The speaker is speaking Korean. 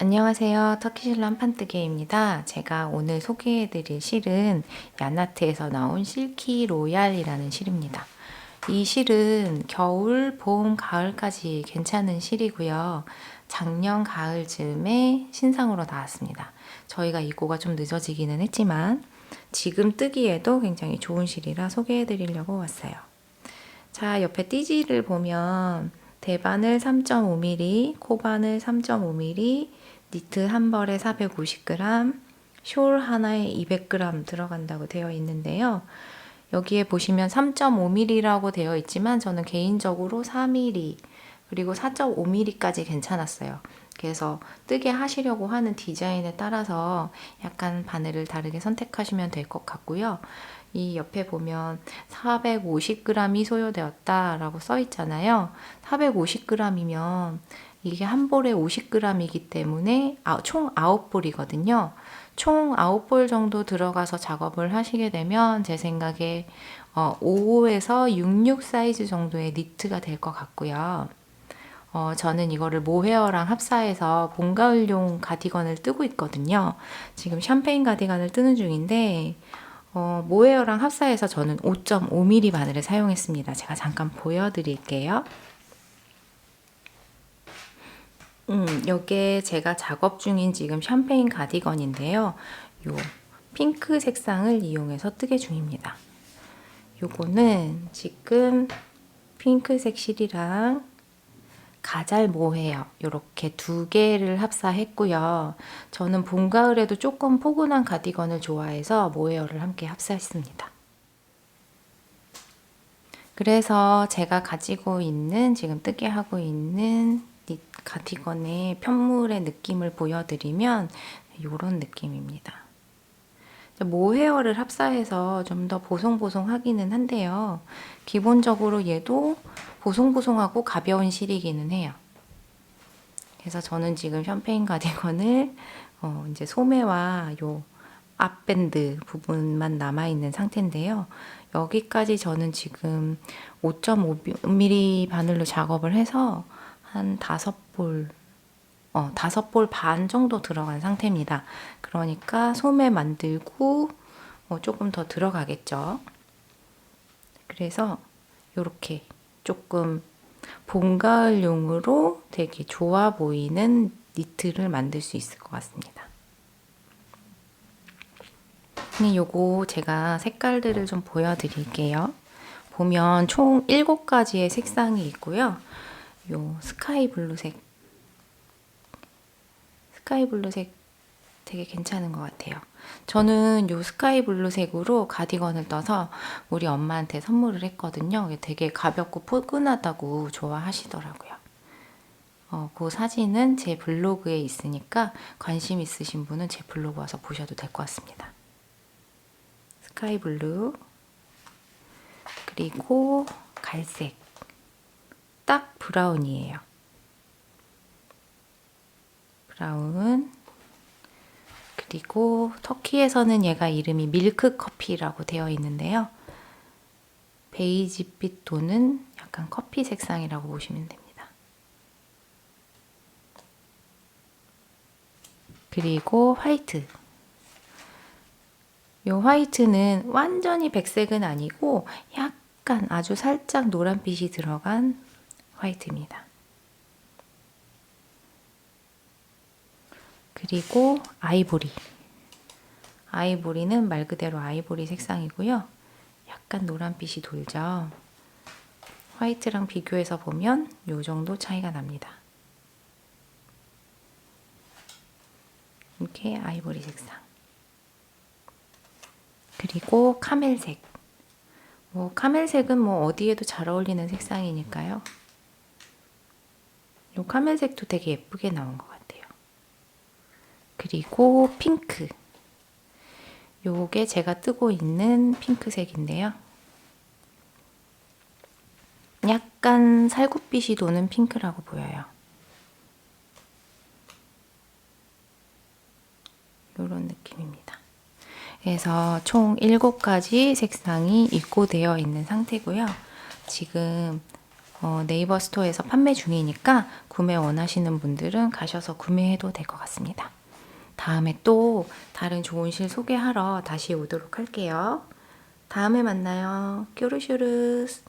안녕하세요. 터키실로 한판뜨기입니다. 제가 오늘 소개해드릴 실은 야나트에서 나온 실키 로얄이라는 실입니다. 이 실은 겨울, 봄, 가을까지 괜찮은 실이고요. 작년 가을 즈음에 신상으로 나왔습니다. 저희가 입고가 좀 늦어지기는 했지만 지금 뜨기에도 굉장히 좋은 실이라 소개해드리려고 왔어요. 자, 옆에 띠지를 보면 대바늘 3.5mm, 코바늘 3.5mm, 니트 한 벌에 450g, 숄 하나에 200g 들어간다고 되어 있는데요. 여기에 보시면 3.5mm라고 되어 있지만 저는 개인적으로 4mm 그리고 4.5mm까지 괜찮았어요. 그래서 뜨게 하시려고 하는 디자인에 따라서 약간 바늘을 다르게 선택하시면 될 것 같고요. 이 옆에 보면 450g이 소요되었다라고 써 있잖아요. 450g이면 이게 한 볼에 50g이기 때문에 아, 총 9볼이거든요. 총 9볼 정도 들어가서 작업을 하시게 되면 제 생각에 어, 5에서 66 사이즈 정도의 니트가 될 것 같고요. 어, 저는 이거를 모헤어랑 합사해서 봄, 가을용 가디건을 뜨고 있거든요. 지금 샴페인 가디건을 뜨는 중인데, 어, 모헤어랑 합사해서 저는 5.5mm 바늘을 사용했습니다. 제가 잠깐 보여드릴게요. 음, 요게 제가 작업 중인 지금 샴페인 가디건인데요. 요 핑크 색상을 이용해서 뜨개 중입니다. 요거는 지금 핑크색 실이랑 가잘 모헤어 이렇게 두 개를 합사했고요. 저는 봄 가을에도 조금 포근한 가디건을 좋아해서 모헤어를 함께 합사했습니다. 그래서 제가 가지고 있는 지금 뜨게 하고 있는 이 가디건의 편물의 느낌을 보여드리면 이런 느낌입니다. 모헤어를 합사해서 좀 더 보송보송하기는 한데요. 기본적으로 얘도 보송보송하고 가벼운 실이기는 해요. 그래서 저는 지금 샴페인 가디건을 어 이제 소매와 요 앞밴드 부분만 남아있는 상태인데요. 여기까지 저는 지금 5.5mm 바늘로 작업을 해서 한 다섯 볼, 어, 다섯 볼 반 정도 들어간 상태입니다. 그러니까 소매 만들고 어, 조금 더 들어가겠죠. 그래서 이렇게 조금 봄, 가을용으로 되게 좋아 보이는 니트를 만들 수 있을 것 같습니다. 네, 요거 제가 색깔들을 좀 보여드릴게요. 보면 총 7가지의 색상이 있고요. 요 스카이 블루색 스카이 블루색 되게 괜찮은 것 같아요. 저는 요 스카이 블루색으로 가디건을 떠서 우리 엄마한테 선물을 했거든요. 되게 가볍고 포근하다고 좋아하시더라고요. 어, 그 사진은 제 블로그에 있으니까 관심 있으신 분은 제 블로그 와서 보셔도 될 것 같습니다. 스카이 블루 그리고 갈색 딱 브라운이에요. 브라운. 그리고 터키에서는 얘가 이름이 밀크 커피라고 되어 있는데요. 베이지빛 도는 약간 커피 색상이라고 보시면 됩니다. 그리고 화이트. 이 화이트는 완전히 백색은 아니고 약간 아주 살짝 노란빛이 들어간 화이트입니다. 그리고 아이보리. 아이보리는 말 그대로 아이보리 색상이고요. 약간 노란빛이 돌죠. 화이트랑 비교해서 보면 이 정도 차이가 납니다. 이렇게 아이보리 색상. 그리고 카멜색. 뭐 카멜색은 뭐 어디에도 잘 어울리는 색상이니까요. 이 카멜색도 되게 예쁘게 나온 것 같아요. 그리고 핑크. 요게 제가 뜨고 있는 핑크색인데요. 약간 살구빛이 도는 핑크라고 보여요. 이런 느낌입니다. 그래서 총 7가지 색상이 입고되어 있는 상태고요. 지금 어, 네이버 스토어에서 판매 중이니까 구매 원하시는 분들은 가셔서 구매해도 될 것 같습니다. 다음에 또 다른 좋은 실 소개하러 다시 오도록 할게요. 다음에 만나요. 뾰루슈르스.